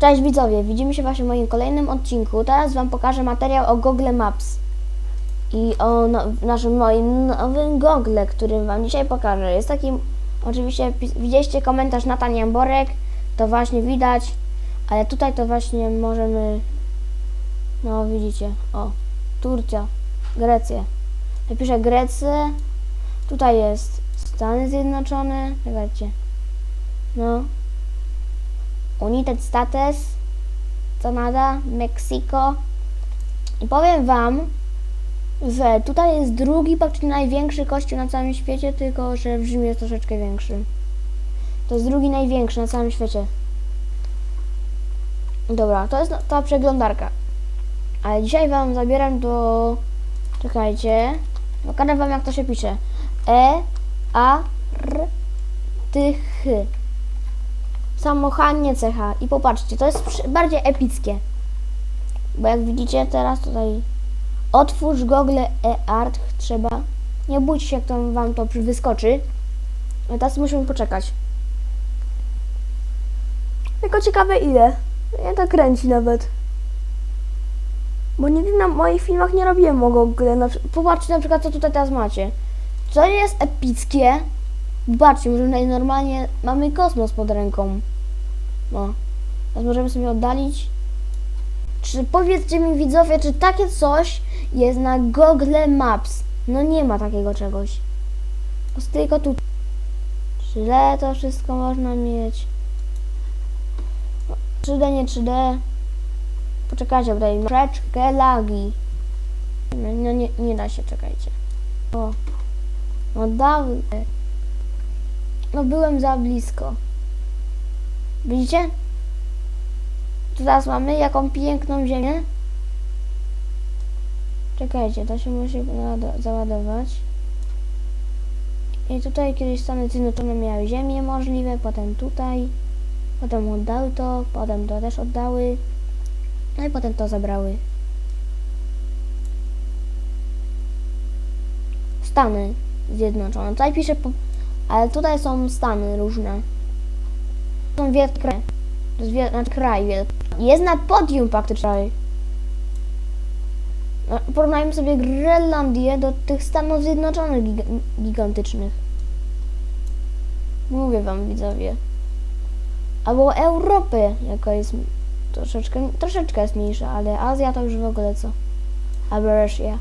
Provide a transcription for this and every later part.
Cześć widzowie, widzimy się właśnie w moim kolejnym odcinku. Teraz Wam pokażę materiał o Google Maps i o no, naszym moim nowym Google, który Wam dzisiaj pokażę. Jest taki, oczywiście widzieliście komentarz Natan Jamborek, to właśnie widać, ale tutaj to właśnie możemy, no widzicie, o, Turcja, Grecja. Napiszę Grecję, tutaj jest Stany Zjednoczone, czekajcie, no, United States, Canada, Meksyko. I powiem Wam, że tutaj jest drugi praktycznie największy kościół na całym świecie, tylko że w Rzymie jest troszeczkę większy. To jest drugi największy na całym świecie. Dobra, to jest ta przeglądarka. Ale dzisiaj Wam zabieram do... Czekajcie. Pokażę Wam jak to się pisze. E, A, R, T, H. Samochanie cecha. I popatrzcie, to jest bardziej epickie. Bo jak widzicie teraz tutaj otwórz Google e-art trzeba. Nie bójcie się jak to wam to wyskoczy. A teraz musimy poczekać. Tylko ciekawe ile. Ja to kręci nawet. Bo nigdy na moich filmach nie robiłem Google. Na, popatrzcie na przykład co tutaj teraz macie. Co jest epickie? Zobaczcie, że tutaj normalnie mamy kosmos pod ręką. No. Teraz możemy sobie oddalić. Czy powiedzcie mi widzowie, czy takie coś jest na Google Maps? No nie ma takiego czegoś. Prostu tylko tu. Źle to wszystko można mieć. No, 3D, nie 3D. Poczekajcie, mam troszeczkę lagi. No, no nie, nie da się, czekajcie. O. No dawno. No byłem za blisko. Widzicie? Tu teraz mamy jaką piękną ziemię. Czekajcie, to się musi załadować. I tutaj kiedyś Stany Zjednoczone miały ziemię możliwe, potem tutaj. Potem oddały to, potem to też oddały. No i potem to zabrały. Stany Zjednoczone. Tutaj pisze, ale tutaj są stany różne. Są wielkie kraje. To jest wiel- znaczy kraj. Jest na podium praktycznie. No, Porównajmy sobie Grenlandię do tych Stanów Zjednoczonych giga- gigantycznych. Mówię wam widzowie. Albo Europy, jaka jest troszeczkę, troszeczkę jest mniejsza, ale Azja to już w ogóle co. Albo Rosja.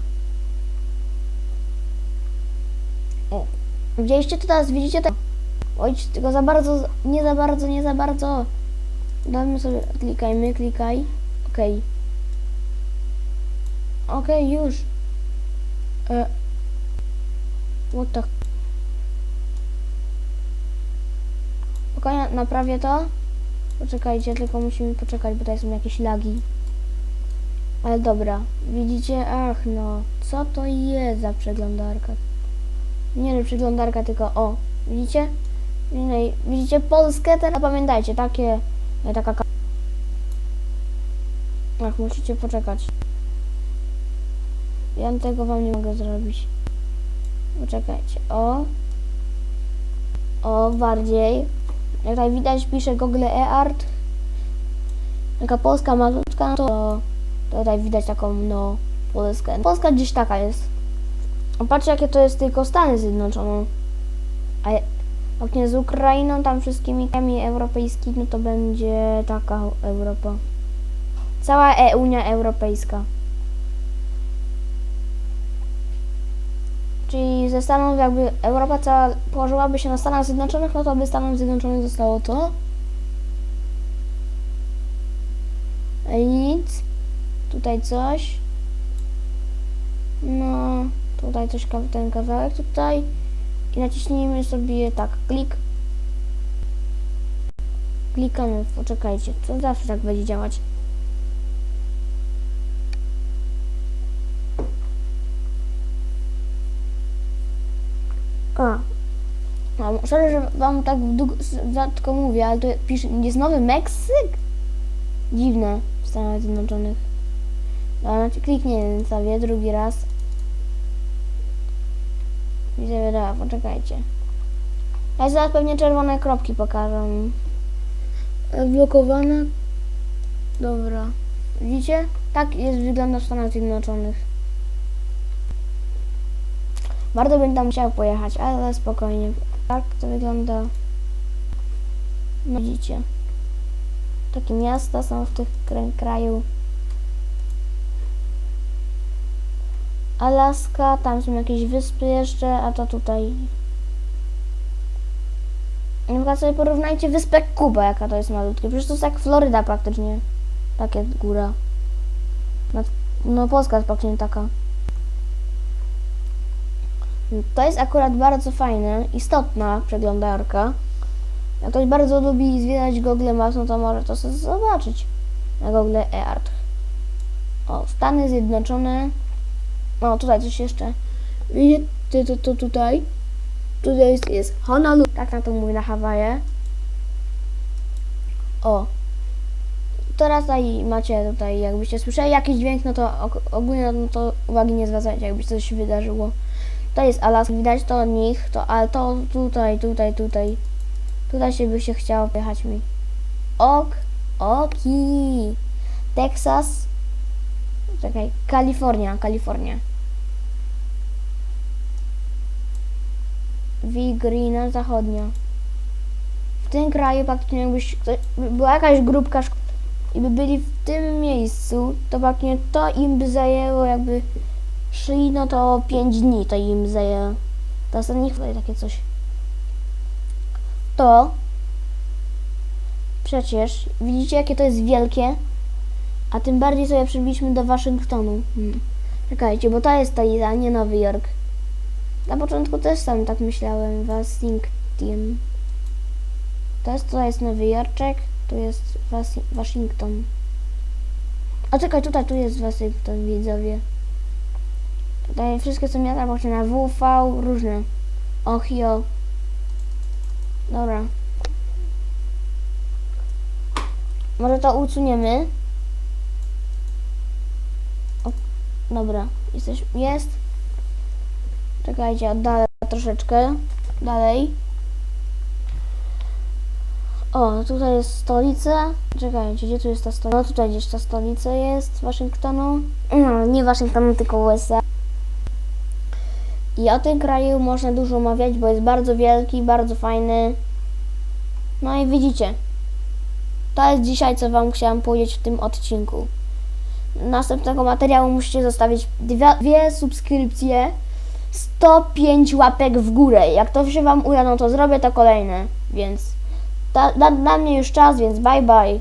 O. Widzieliście to teraz? Widzicie to? Oj, tylko za bardzo, nie za bardzo, nie za bardzo. Damy sobie, klikajmy, klikaj. Okej. Okej, już. E. What the... Spokojnie, naprawię to. Poczekajcie, tylko musimy poczekać, bo tutaj są jakieś lagi. Ale dobra, widzicie? Ach no, co to jest za przeglądarka? Nie, że przeglądarka, tylko o, widzicie? No i Widzicie Polskę teraz? Pamiętajcie, takie, e, taka... ka- Ach, musicie poczekać. Ja tego wam nie mogę zrobić. Poczekajcie, o. O, bardziej. Jak tutaj widać, pisze Google eArt. Taka polska malutka, no to to tutaj widać taką, no, Polskę. Polska gdzieś taka jest. Patrzcie, jakie to jest tylko Stany Zjednoczone. A je- jak nie z Ukrainą, tam wszystkimi krajami europejskimi, no to będzie taka Europa. Cała e Unia Europejska. Czyli ze Stanów, jakby Europa cała położyłaby się na Stanach Zjednoczonych, no to by Stanów Zjednoczonych zostało to. Nic. Tutaj coś. No, tutaj coś, ten kawałek tutaj. I naciśnijmy sobie tak, klik. Klikamy, poczekajcie, to zawsze tak będzie działać. A. No, że wam tak rzadko mówię, ale to pisze, jest nowy Meksyk? Dziwne w Stanach Zjednoczonych. Dobra, kliknie sobie drugi raz. Widzę, poczekajcie. Ja zaraz pewnie czerwone kropki pokażę. Blokowana Dobra. Widzicie? Tak jest wygląda w Stanach Zjednoczonych. Bardzo bym tam chciał pojechać, ale spokojnie. Tak to wygląda. No widzicie. Takie miasta są w tych kra- kraju. Alaska, tam są jakieś wyspy jeszcze, a to tutaj. Na przykład sobie porównajcie wyspę Kuba, jaka to jest malutkie. Przecież to jest jak Floryda praktycznie. Takie góra. No, no Polska jest praktycznie taka. To jest akurat bardzo fajne, istotna przeglądarka. Jak ktoś bardzo lubi zwiedzać Google Maps, no to może to sobie zobaczyć na Google eArt. O, Stany Zjednoczone. O, tutaj coś jeszcze. Widzicie to, to tutaj? Tutaj jest, jest Honolulu. Tak na to mówi na Hawaje. O. Teraz tutaj macie tutaj, jakbyście słyszeli jakiś dźwięk, no to ogólnie no to uwagi nie zwracajcie, jakby się coś wydarzyło. To jest Alaska, widać to od nich, to, ale to tutaj, tutaj, tutaj. Tutaj się by się chciało pojechać mi. Ok, oki. Texas. Czekaj, Kalifornia, Kalifornia. Wigrina Zachodnia. W tym kraju praktycznie jakbyś ktoś, by była jakaś grupka i by byli w tym miejscu, to praktycznie to im by zajęło jakby szli, no to 5 dni to im zajęło. To ostatnich takie coś. To przecież widzicie jakie to jest wielkie, a tym bardziej sobie przybiliśmy do Waszyngtonu. Hmm. Czekajcie, bo to jest to a nie Nowy Jork. Na początku też sam tak myślałem. Wasington. To jest, to jest Nowy Jorczek, tu jest Was- Waszyngton. A czekaj, tutaj tu jest Waszyngton, widzowie. Tutaj wszystkie są miasta właśnie na WV, różne. Ohio. Dobra. Może to usuniemy. O, dobra, jesteś, jest. Czekajcie, oddalę troszeczkę. Dalej. O, tutaj jest stolica. Czekajcie, gdzie tu jest ta stolica? No tutaj gdzieś ta stolica jest Waszyngtonu. No, nie Waszyngtonu, tylko USA. I o tym kraju można dużo mawiać, bo jest bardzo wielki, bardzo fajny. No i widzicie. To jest dzisiaj, co Wam chciałam powiedzieć w tym odcinku. Następnego materiału musicie zostawić dwie, dwie subskrypcje, 105 łapek w górę. Jak to się Wam uda, no to zrobię to kolejne. Więc da, dla mnie już czas, więc bye bye.